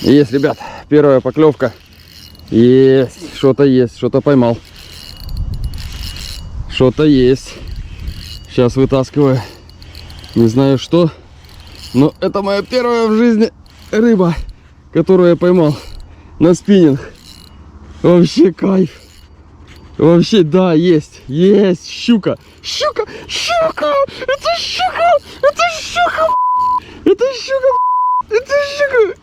Есть, ребят, первая поклевка. Есть, что-то есть, что-то поймал. Что-то есть. Сейчас вытаскиваю. Не знаю что, но это моя первая в жизни рыба, которую я поймал на спиннинг. Вообще кайф. Вообще, да, есть, есть, щука, щука, щука, это щука, это щука, это щука, это щука.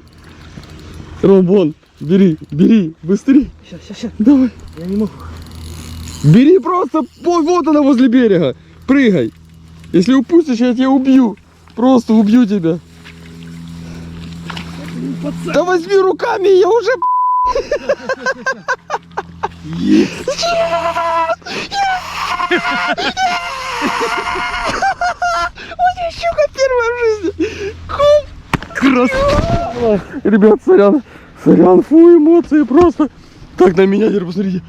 Ромбон, бери, бери, быстрее, Сейчас, сейчас, сейчас. давай. Я не могу. Бери просто, по- вот она возле берега, прыгай. Если упустишь, я тебя убью, просто убью тебя. Да возьми руками, я уже... Вот щука первая в жизни. Красава. Ребят, сорян, сорян, фу, эмоции просто. Так на меня теперь посмотрите.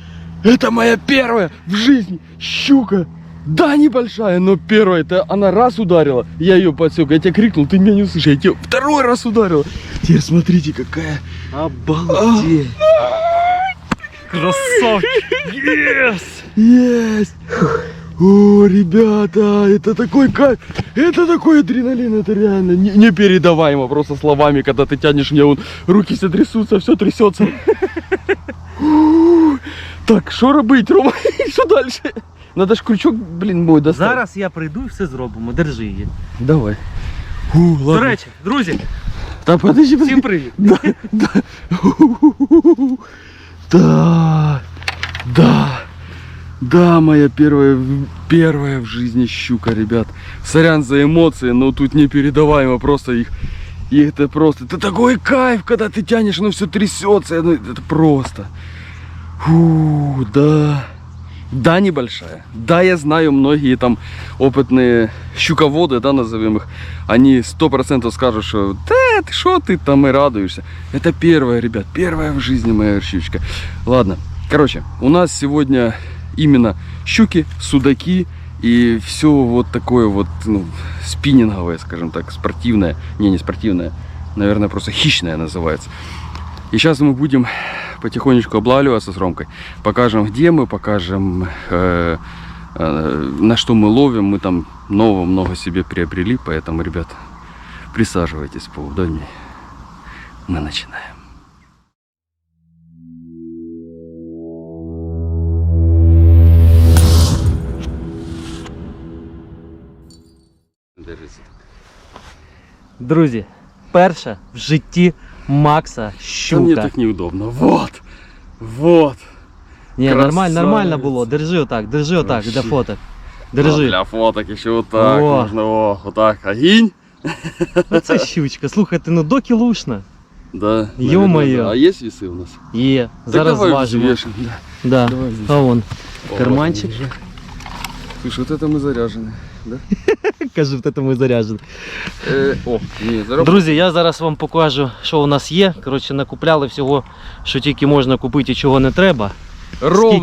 Это моя первая в жизни щука. Да, небольшая, но первая. Это она раз ударила, я ее подсек. Я тебя крикнул, ты меня не услышал. Я тебя второй раз ударила. Теперь смотрите, какая. Обалдеть. Красавчик. Yes. Есть! О, ребята, это такой кайф, это такой адреналин, это реально не- непередаваемо просто словами, когда ты тянешь мне, вон, руки все трясутся, все трясется. Ух. Так, що робити, Рома? Що далі? Надо ж крючок, блін, мой достати. Зараз я прийду і все зробимо. Держи її. Давай. Фу, До речі, друзі, Та подожди, всім подожди. привіт. Да, да. Да, да, да, моя первая, первая в жизни щука, ребят. Сорян за эмоции, но тут непередаваемо просто их. И это просто, это такой кайф, когда ты тянешь, оно все трясется, ну, это просто. Фу, да. Да, небольшая. Да, я знаю, многие там опытные щуководы, да, назовем их, они сто процентов скажут, что да, ты что ты там и радуешься. Это первая, ребят, первая в жизни моя щучка. Ладно, короче, у нас сегодня именно щуки, судаки и все вот такое вот, ну, спиннинговое, скажем так, спортивное. Не, не спортивное, наверное, просто хищное называется. И сейчас мы будем потихонечку облавливаться с Ромкой. Покажем, где мы, покажем, э, э, на что мы ловим. Мы там нового много себе приобрели, поэтому, ребят, присаживайтесь поудобнее. Мы начинаем. Друзі, перша в житті Макса Да мне щука. так неудобно. Вот, вот. Ні, нормально, нормально красавець. було. Держи отак, держи отак, для Вообще. фоток. Вот Держи. Для фоток еще вот так О. можно. О, вот так. Огонь. Оце щучка. Слухайте, ну доки лушна. Да. Ё-моё. наверное, да. А есть весы у нас? Є. Так Зараз давай зважимо. взвешим, Да. Да. Давай здесь. А вон. О, Карманчик. вот он уже. Слушай, вот это мы заряжены. Да? Кажу, в тому заряджений. О, зараб- Друзі, я зараз вам покажу, що у нас є. Коротше, накупляли всього, що тільки можна купити і чого не треба.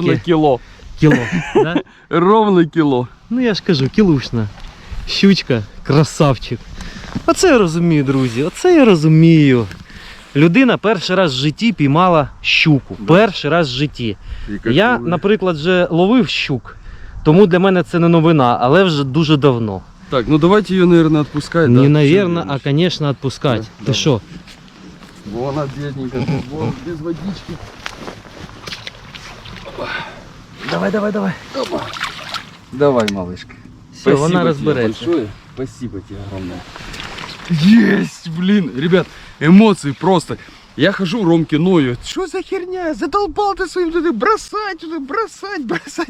Скільки? кило. Кіло. да? Ровно кило. Ну я ж кажу, кілушна. Щучка, красавчик. Оце я розумію, друзі. Оце я розумію. Людина перший раз в житті піймала щуку. Перший раз в житті. Я, наприклад, вже ловив щук, тому для мене це не новина, але вже дуже давно. Так, ну давайте ее, наверное, отпускать. Не, да? навірно, Всё, а, звісно, відпускати. Да, Ти давай. що? Вон она бедненькая, вон, без водички. Давай, давай, давай. Опа. Давай, малышка. Все, вона тебе розбереться. большое. Спасибо тебе огромное. Есть, блин, ребят, эмоции просто. Я хожу, Ромке ною. Что за херня? Задолбал ты своим туда бросать, туда бросать, бросать.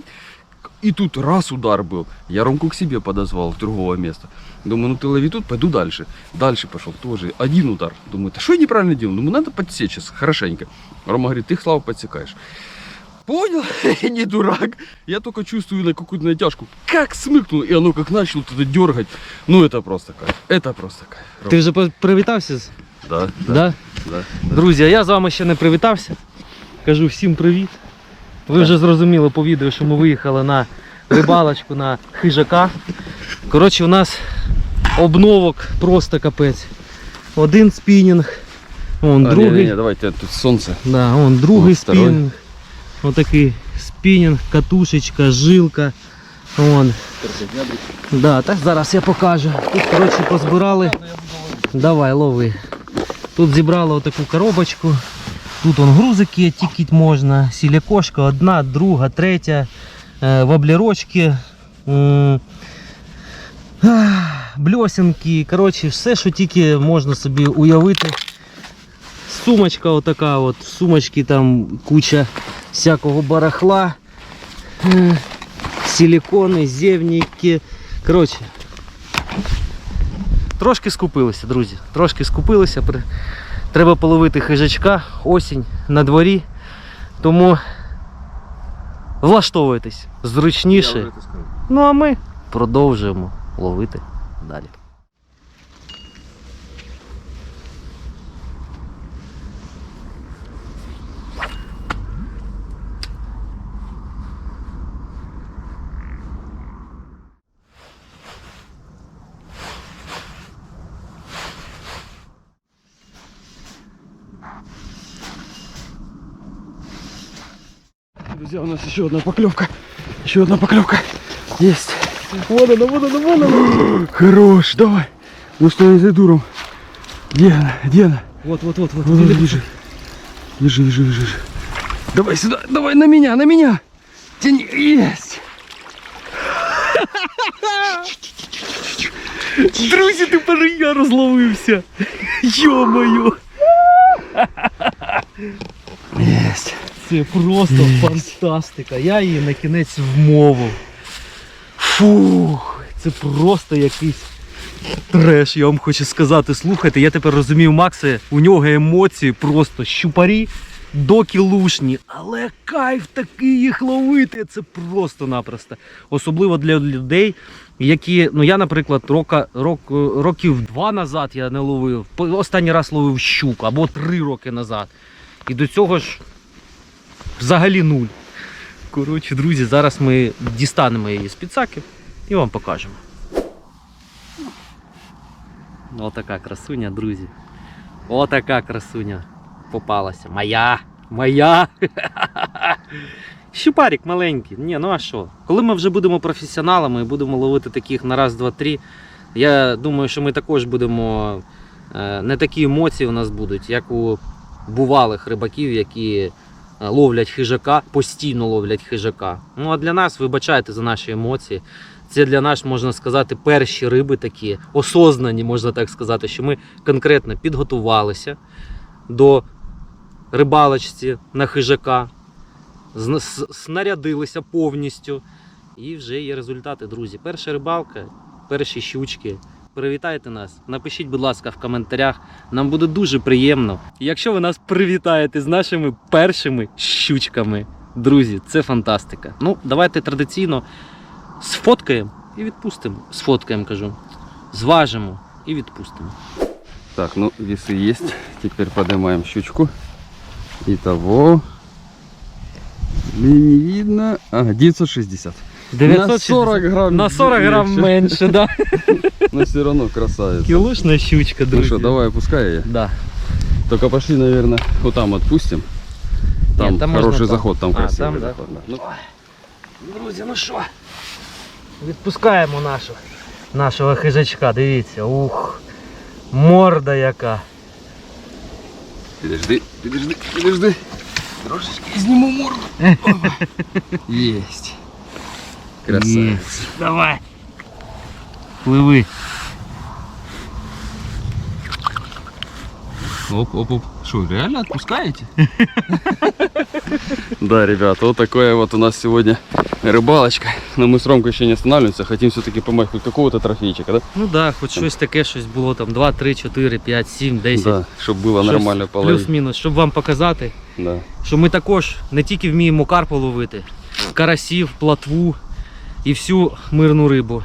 И тут раз удар был. Я Ромку к себе подозвал с другого места. Думаю, ну ты лови тут, пойду дальше. Дальше пошел тоже. Один удар. Думаю, да что я неправильно делал? Думаю, надо подсечь сейчас хорошенько. Рома говорит, ты, Слава, подсекаешь. Понял? Я не дурак. Я только чувствую на какую-то натяжку. Как смыкнул, и оно как начало туда дергать. Ну, это просто кайф. Это просто кайф. Ром. Ти вже по- привітався? з- Да, да, Да? да. Друзі, а я з вами ще не привітався. Кажу всім привіт. Ви вже зрозуміли по відео, що ми виїхали на рибалочку на хижака. Коротше, у нас обновок просто капець. Один спінінг, Вон А, другий. не, не, давайте тут солнце. Да, он другий спінінг. Отакий спінінг, катушечка, жилка. Вон. Да, так зараз я покажу. Тут, коротше, позбирали. Давай, лови. Тут зібрали отаку коробочку. Тут он грузики тікіть можна. Сілякошка одна, друга, третя. Е, воблерочки. м, ах, Бльосинки. Коротше, все, що тільки можна собі уявити. Сумочка отака от. В сумочці там куча всякого барахла. Е, Силикони, зевніки. Коротше. Трошки скупилися, друзі. Трошки скупилися. Треба половити хижачка, осінь на дворі. Тому влаштовуйтесь зручніше. Ну а ми продовжуємо ловити далі. Друзья, у нас еще одна поклевка. Еще одна поклевка. Есть. Вон она, вон она, вон она. Хорош, давай. Ну что, не за дуром. Где она? Где она? Вот, вот, вот, вот. Вот она, держи. Держи, держи, держи. держи. Давай сюда, давай на меня, на меня. Тяни. Есть. Друзі, тепер і я розловився. Йо-моє. Есть. Це просто фантастика. Я її на кінець вмовив. Фух, це просто якийсь треш, я вам хочу сказати. Слухайте, я тепер розумію Макса, у нього емоції просто щупарі докілушні. Але кайф такий їх ловити. Це просто-напросто. Особливо для людей, які, ну я, наприклад, рока, рок, років два назад я не ловив. Останній раз ловив щуку або три роки назад. І до цього ж взагалі нуль. Коротше, друзі, зараз ми дістанемо її з підсаки і вам покажемо. Отака красуня, друзі. Отака красуня попалася. Моя! Моя! Щупарик маленький. Ні, ну а що? Коли ми вже будемо професіоналами і будемо ловити таких на раз, два, три, я думаю, що ми також будемо. е, Не такі емоції у нас будуть, як у бувалих рибаків, які ловлять хижака, постійно ловлять хижака. Ну а для нас, вибачайте за наші емоції. Це для нас, можна сказати, перші риби такі, осознані, можна так сказати, що ми конкретно підготувалися до рибалочці на хижака, снарядилися повністю. І вже є результати, друзі. Перша рибалка, перші щучки. Привітайте нас. Напишіть, будь ласка, в коментарях. Нам буде дуже приємно. Якщо ви нас привітаєте з нашими першими щучками, друзі, це фантастика. Ну, давайте традиційно сфоткаємо і відпустимо. Сфоткаємо, кажу. Зважимо і відпустимо. Так, ну весы есть. Теперь поднимаем щучку. Итого. Мне не видно. Ага, 960. на 40 грамм. на 40 грам легче. менше, да. Но все равно красавица. Кілошна щучка, Ну друзі. что, давай опускай ее. Да. Только пошли, наверное, вот там отпустим. Там, Нет, там можно хороший там. заход, там А, красивый там, да? заход. да. Ну, Друзі, ну що? Відпускаємо нашу, нашого хижачка, дивіться, ух, морда яка. подожди, подожди, подожди. Трошечки сниму морду. Опа. Есть. Красавец. Давай. Пливи. Оп, оп, оп. Что, реально отпускаете? Да, ребята, вот такое вот у нас сегодня рыбалочка. Но мы с Ромкой еще не останавливаемся, хотим все-таки поймать хоть какого-то трофейчика, да? Ну да, хоч щось таке, щось було там 2, 3, 4, 5, 7, 10. Да, чтобы было Щось нормально половить. Плюс-мінус, щоб вам показати, Да. що ми також не тільки вміємо карпу ловити, карасів, платву І всю мирну рибу.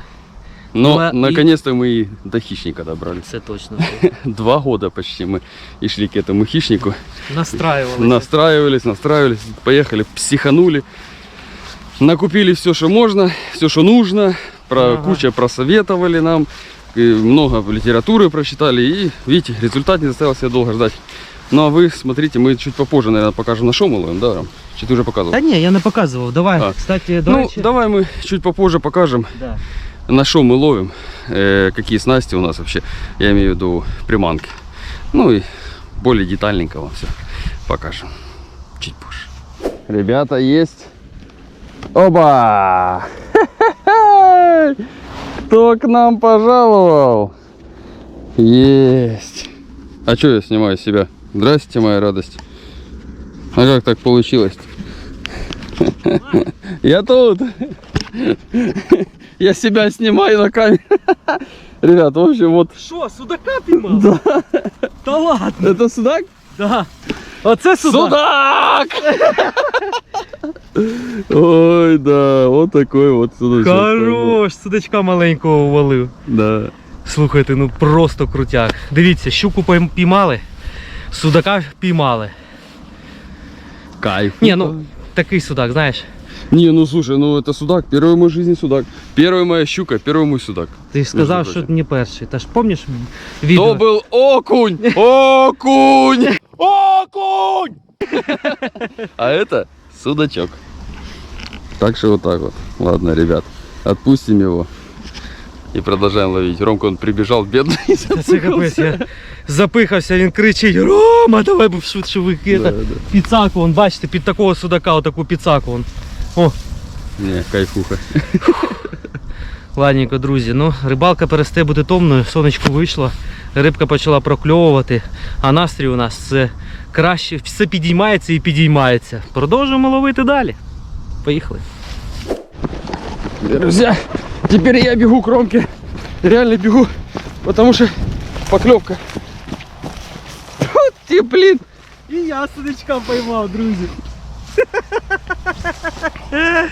Но Ну, а и- наконец-то мы и до хищника добрались. Це точно. Два года почти мы и шли к этому хищнику. Настраювалися. Настраивались, настраивались, поехали, психанули. Накупили все, что можно, все, что нужно. Про Ага. куча просоветовали нам. и много литературы прочитали. И видите, результат не заставил себя долго ждать. Ну а вы смотрите, мы чуть попозже, наверное, покажем на ловим, да? Чи ти вже показував? Та ні, я не показував. Давай, А. кстати, до ну, речі. давай мы чуть попозже покажем, Да. на что мы ловим, э, какие снасти у нас вообще, я имею в виду приманки. Ну и более детальненько вам все покажем чуть позже. Ребята, есть. Оба! Кто к нам пожаловал? Есть. А что я снимаю с себя? Здрасте, моя радость. А как так получилось? Я тут. Я себя снимаю на камеру. Ребят, в общем, вот Що, судака піймав? Да. Та ладно. это судак? Да. Оце судак. Судак! Ой, да, вот такой вот судачок. Хорош, судачка маленького увалив. Да. Слухайте, ну просто крутяк. Дивіться, щуку пойм- піймали, судака піймали. Кайф. Ні, ну такий судак, знаєш. Не, ну слушай, ну это судак, первый в моей жизни судак. Первая моя щука, первый мой судак. Ти ж сказав, Между що прочим. не перший. Та ж пам'ятаєш То відео? был окунь! Окунь! Окунь! А это судачок. Так что вот так вот. Ладно, ребят, отпустим его. И продолжаем ловить. Ромка, бедный. Та Це капець, я запихався, він кричить: Рома, давай б швидше викида. Да, да. Піцаку, он, бачите, під такого судака, отаку піцаку. Он. О, Не, кайфуха. ладненько, друзі. Ну, рибалка перестає бути томною, сонечко вийшло, рибка почала прокльовувати, а настрій у нас це краще, все підіймається і підіймається. Продовжуємо ловити далі. Поїхали. Друзья, теперь я бегу к Ромке. Реально бегу, потому что поклевка. Вот ты, блин. І я судачка поймав, друзі.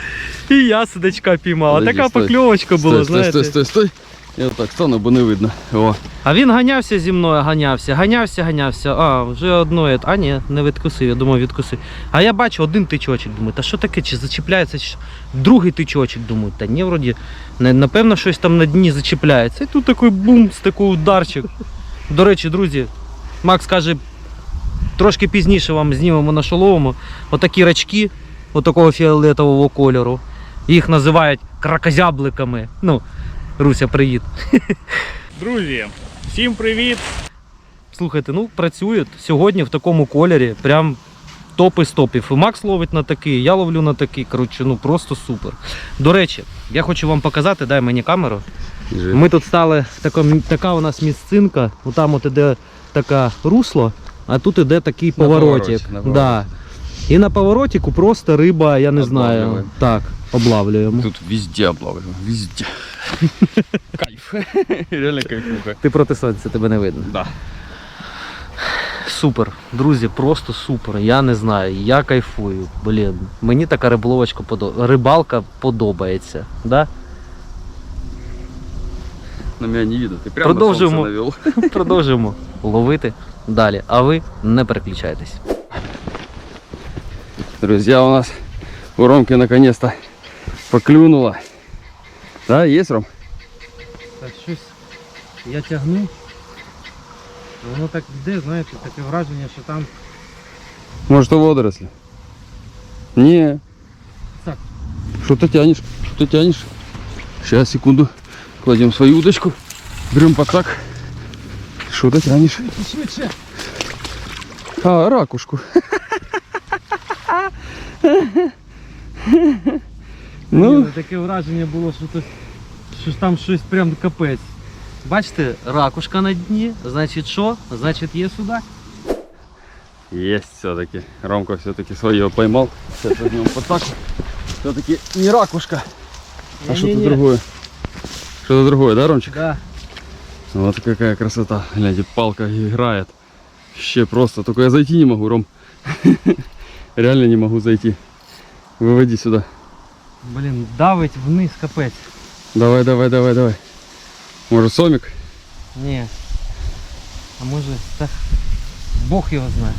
І я судачка піймав. А Подожди, така стой. покльовочка була, стой, стой, знаєте. стой, стой, стой. Я так стану, бо не видно. О. А він ганявся зі мною, ганявся, ганявся, ганявся. А, вже одно. А ні, не відкусив, я думав, відкусив. А я бачу один тичочок, думаю, та що таке, чи зачіпляється, чи другий тичочок, думаю, та ні, вроді, напевно, щось там на дні зачіпляється. І тут такий бум, з такий ударчик. До речі, друзі, Макс каже, трошки пізніше вам знімемо на шоловому. Отакі рачки, отакого фіолетового кольору. Їх називають кракозябликами. Ну, Руся, привіт. Друзі, всім привіт! Слухайте, ну працюють сьогодні в такому кольорі. Прям топи з топів. І Макс ловить на такий, я ловлю на такий. Коротше, ну просто супер. До речі, я хочу вам показати, дай мені камеру. Ми тут стали, така, така у нас місцинка, там от іде таке русло, а тут іде такий На поворотик. повороті, на да. І на поворотику просто риба, я не знаю. Так, облавлюємо. Тут везде облавливаем, везде. Кайф. Реально кайфуха. Ти проти сонця, тебе не видно. Да. Супер, друзі, просто супер. Я не знаю, я кайфую. Блін, мені така риболовочка подобається. Рибалка подобається. Да? На меня не видно. Ты прямо Продолжим. на навел. Продовжуємо ловити далі. А ви не переключайтесь. Друзья, у нас у Ромки наконец-то поклюнуло. Да, есть, Ром? Так, щось я тягну. Воно так йде, знаєте, таке враження, що там. Может, у водоросли? Не. Так. Что ты тянешь? Что ты тянешь? Сейчас, секунду. Кладем свою удочку. Берем подсак. Что ты тянешь? Швидше. А, ракушку. Ну, таке враження було, що, то, що ж там щось прям капець. Бачите, ракушка на дні, значить що? Значить є судак. есть все-таки. Ромка все-таки свое поймал. Сейчас возьмем подсак. Все-таки не ракушка, а что-то другое. Что-то другое, да, Ромчик? Да. Вот какая красота. Гляньте, палка играет. Вообще просто. Только я зайти не могу, Ром. Реально не могу зайти. Выводи сюда. Блін, давить вниз капець. Давай, давай, давай, давай. Может, сомик? Ні. А може, так Бог його знає.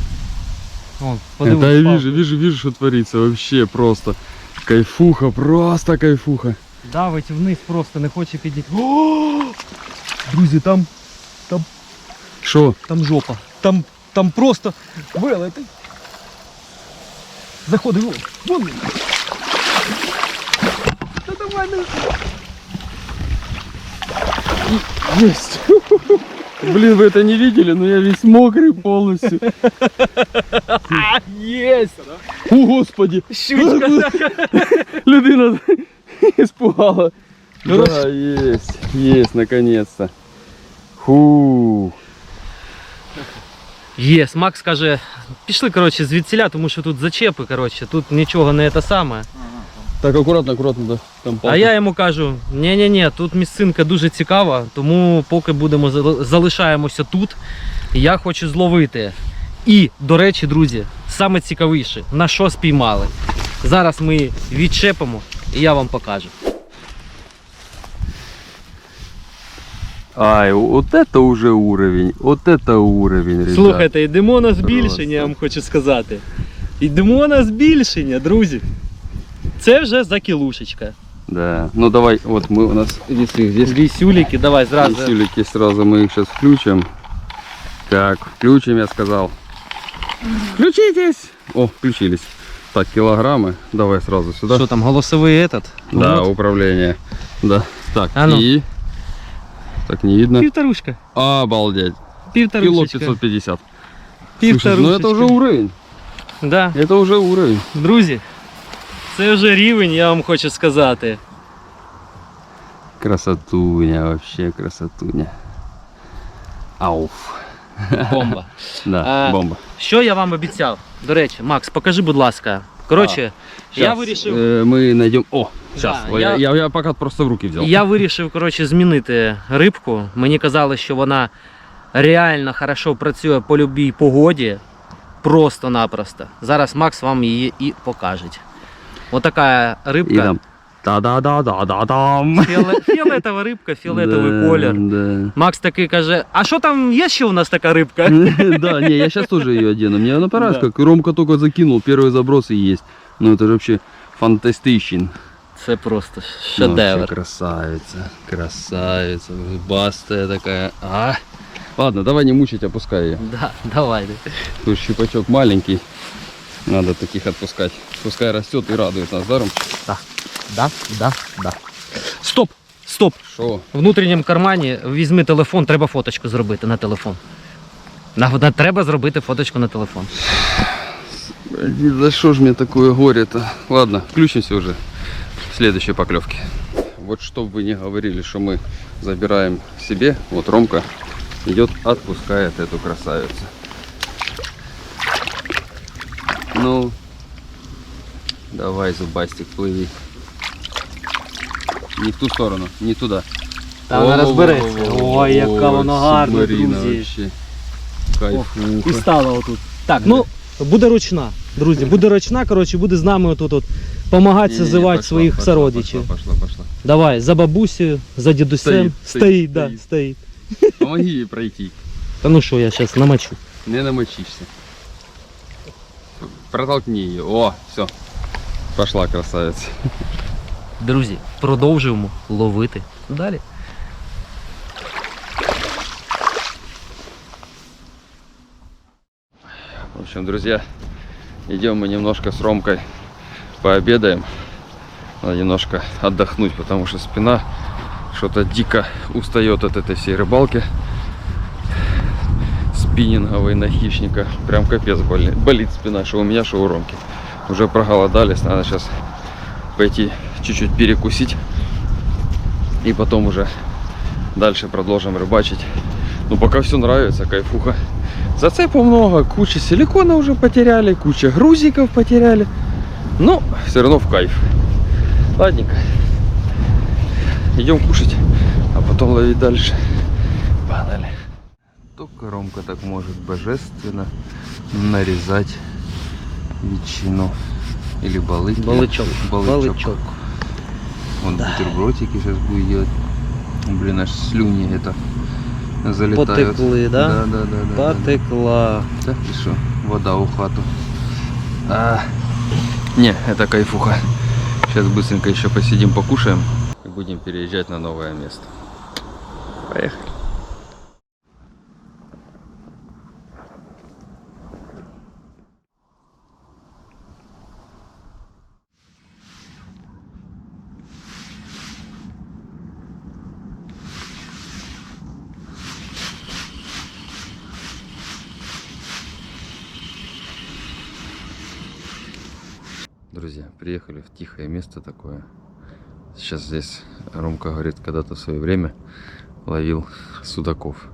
Вон, подивись, Это я палку. вижу, вижу, вижу, что творится. Вообще просто. Кайфуха, просто кайфуха. Давить вниз просто, не хоче підійти. О! Друзі, там, Что? там жопа. Там, там просто велетень. Заходи, вон, вон. він. Та давай, ну. Есть. Блин, вы это не видели, но я весь мокрый полностью. Єсть! О, господи. Щучка! Людина испугала. Короче. Да, есть, есть, наконец-то. Фу. Єс, Макс каже, пішли коротше, звідсіля, тому що тут зачепи, коротше, тут нічого не те саме. Так, аккуратно, аккуратно, да. Там А я йому кажу: ні-ні-ні, тут місцинка дуже цікава, тому поки будемо залишаємося тут, я хочу зловити. І, до речі, друзі, саме цікавіше, на що спіймали. Зараз ми відчепимо і я вам покажу. Ай, вот это уже уровень, вот это уровень, ребят. Слухайте, йдемо на збільшення, я вам хочу сказати. Йдемо на збільшення, друзі. Це вже закілушечка. Да, ну давай, вот мы у нас весы здесь. Вісюліки, давай зразу. Весюлики сразу мы их сейчас включим. Так, включим, я сказал. Включитесь! О, включились. Так, килограммы. Давай сразу сюда. Що там, голосовий этот? Да, Вот. управление. Да. Так, А ну. и... Так, не видно. Півторушка. Обалдеть. Кило Півторушечка. 550. Слушай, ну Півторушечка. это уже уровень. Да. Это уже уровень. Друзі, це вже рівень, я вам хочу сказати. Красотуня, вообще красотуня. Ауф. Бомба. Да, А, бомба. Що я вам обіцяв? До речі, Макс, покажи, будь ласка. Коротше, я Щас, вирішив. э, мы найдем... О. Да, я... я- Я, я пока просто в руки взял. Я вирішив коротше, змінити рибку. Мені казали, що вона реально хорошо працює по любій погоді. Просто-напросто. Зараз Макс вам її і покаже. Отака И рибка. там... Та-да-да-да-да-дам. Фіоле... Фіолетова рибка, фіолетовий Да, колір. Да. Макс такий каже: а що там є ще у нас така рибка? Да, не, я сейчас тоже ее одену. Мне она понравилась, Да. как Ромка только закинул, первый заброс и есть. Ну это же вообще фантастичен. Це просто Ну, вообще шедевр. красавица, красавица, бастая такая. А? Ладно, давай не мучить, опускай ее. Да, давай. Тут щипачок маленький. Надо таких отпускать. Пускай растет и радует нас, да, Ром? Да, да, да. Стоп! Стоп! Шо? В внутрішньому кармані візьми телефон, треба фоточку зробити на телефон. На, на, треба зробити фоточку на телефон. Блин, За что ж мне такое горе-то? Ладно, включимся уже в следующей поклевке. Вот чтобы вы не говорили, что мы забираем себе, вот Ромка идет, отпускает эту красавицу. Ну, давай, зубастик, плыви. Не в ту сторону, не туда. Та вона розбереться. Ой, яка вона гарна, друзі. І стала отут. Так, ну буде ручна. Друзі, буде ручна, коротше, буде з нами отут от помагати пошла, своїх пошла, сородичів. Пошла, пошла, пошла. Давай, за бабусею, за дідусем. Стоїть, да, стоїть. Помоги ей пройти. Та ну що, я зараз намочу. Не намочишься. Протолкни ее. О, все. Пошла красавица. Друзі, продовжуємо ловити далі. В общем, друзья, идем мы немножко с Ромкой пообедаем. Надо немножко отдохнуть, потому что спина что-то дико устает от этой всей рыбалки. Спиннинговой на хищника. Прям капец болит, болит спина, что у меня, что у Ромки. Уже проголодались, надо сейчас пойти чуть-чуть перекусить. И потом уже дальше продолжим рыбачить. Ну пока все нравится, кайфуха. Зацепов много, куча силикона уже потеряли, куча грузиков потеряли. Но все равно в кайф. Ладненько. Идем кушать, а потом ловить дальше. Погнали. Только Ромка так может божественно нарезать ветчину. Или балыки. Балычок. Балычок. Он бутербродики сейчас будет делать. Блин, аж слюни это залетают. Потекли, да? Да, да, да. да, да. Потекла. Так и что? Вода у хату. А, не, это кайфуха. Сейчас быстренько еще посидим, покушаем. И будем переезжать на новое место. Поехали. Друзья, приехали в тихое место такое. Сейчас здесь Ромка говорит, когда-то в свое время ловил судаков.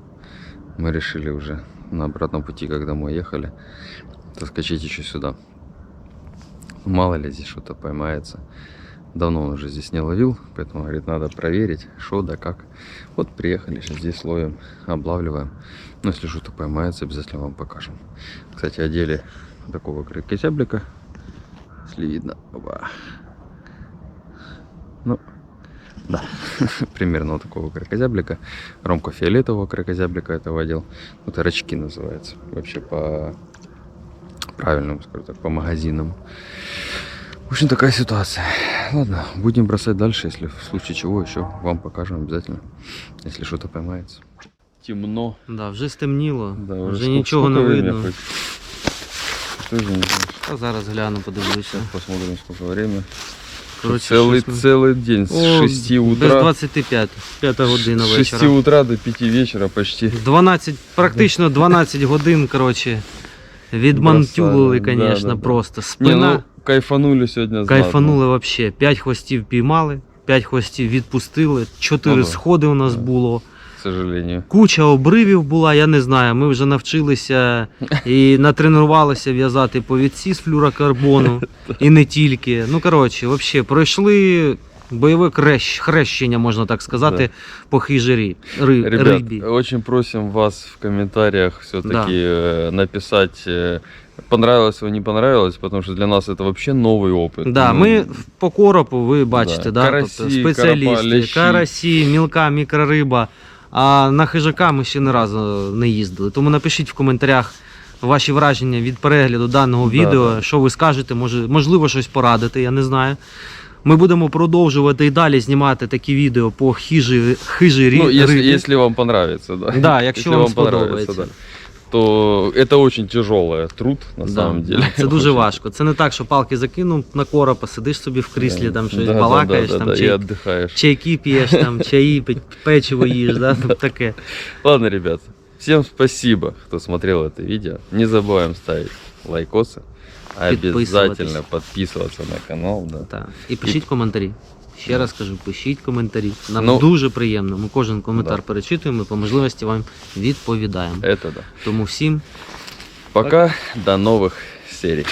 Мы решили уже на обратном пути, когда мы ехали, заскочить еще сюда. Мало ли здесь что-то поймается. Давно он уже здесь не ловил, поэтому говорит, надо проверить, что да как. Вот приехали, сейчас здесь ловим, облавливаем. Но если что-то поймается, обязательно вам покажем. Кстати, одели такого крокозяблика, если видно. Опа. Ну, да, примерно вот такого крокозяблика. Ромка фиолетового крокозяблика этого одел. Вот рачки называется. Вообще по правильному, скажу так, по магазинам. В общем, такая ситуация. Ладно, будем бросать дальше, если в случае чего еще вам покажем обязательно, если что-то поймается. Темно. Да, вже стемніло, Да, вже сколько- нічого не видно. хоть? Что же не Та зараз гляну, подивлюся. Посмотрим, сколько время. Коротше, целый, щось целый день с О, 6 Без утра. 25, 5 година С 6 вечора. утра до 5 вечера почти. 12, практично 12 годин, коротше, відмантюлили, Бросали, да, да, да. просто. Не, ну кайфанули знатно. кайфанули вообще. 5 хвостів піймали, 5 хвостів відпустили, 4 Ну да. сходи у нас було К сожалению. Куча обривів була, я не знаю. Ми вже навчилися і натренувалися в'язати повідці з флюрокарбону, і не тільки. Ну, коротше, взагалі, пройшли бойове крещ, хрещення, можна так сказати, по хижирі, ри, Ребят, рибі. очень просим вас в комментариях все-таки написать, э, понравилось вам, не понравилось, потому что для нас это вообще новый опыт. Да, Ну, ми по коропу, ви бачите, Да. да, Карасі, тобто спеціалісти, карапа, лящі. карасі, мілка, мікрориба. А на хижака ми ще не разу не їздили. Тому напишіть в коментарях ваші враження від перегляду даного відео, да. що ви скажете, може, можливо, щось порадити, я не знаю. Ми будемо продовжувати і далі знімати такі відео по хижі, хижі Ну, якщо, если вам понравится, да. Да, якщо якщо вам подобається, сподобається. да. То это очень тяжелый труд, на Да, самом да, деле. Це дуже Очень. важко. Це не так, що палки закинув на коропа, сидиш собі в кріслі, там щось Да, да, балакаєш, да, там да, чи и отдыхаешь. чайки п'єш, там, чаї, пить, печиво їш, да? ну, таке. Ладно, ребят, всем спасибо, кто смотрел это видео. Не забываем ставить лайкосы. Обязательно подписываться на канал. Да. Так. І пишіть коментарі. Ще раз кажу, пишіть коментарі. Нам Ну, дуже приємно. Ми кожен коментар да. перечитуємо і по можливості вам відповідаємо. Это да. Тому всім Пока, до нових серий.